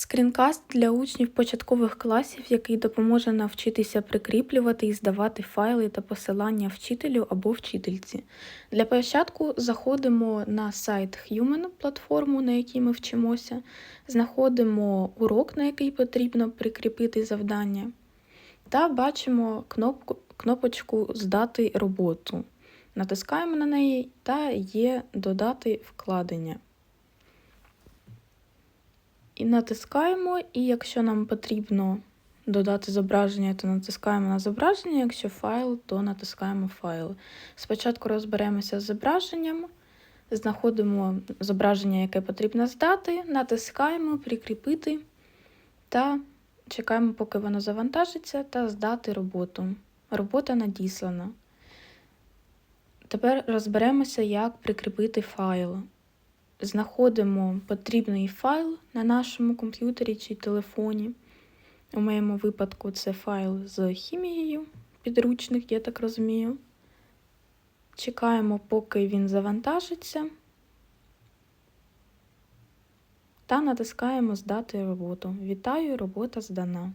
Скрінкаст для учнів початкових класів, який допоможе навчитися прикріплювати і здавати файли та посилання вчителю або вчительці. Для початку заходимо на сайт Human, платформу, на якій ми вчимося, знаходимо урок, на який потрібно прикріпити завдання, та бачимо кнопку, кнопочку Здати роботу. Натискаємо на неї та є Додати вкладення. І натискаємо, і якщо нам потрібно додати зображення, то натискаємо на зображення, якщо файл, то натискаємо файл. Спочатку розберемося з зображенням, знаходимо зображення, яке потрібно здати, натискаємо Прикріпити та чекаємо, поки воно завантажиться, та здати роботу. Робота надіслана. Тепер розберемося, як прикріпити файл знаходимо потрібний файл на нашому комп'ютері чи телефоні. У моєму випадку це файл з хімією, підручник, я так розумію. Чекаємо, поки він завантажиться, та натискаємо Здати роботу. Вітаю, робота здана.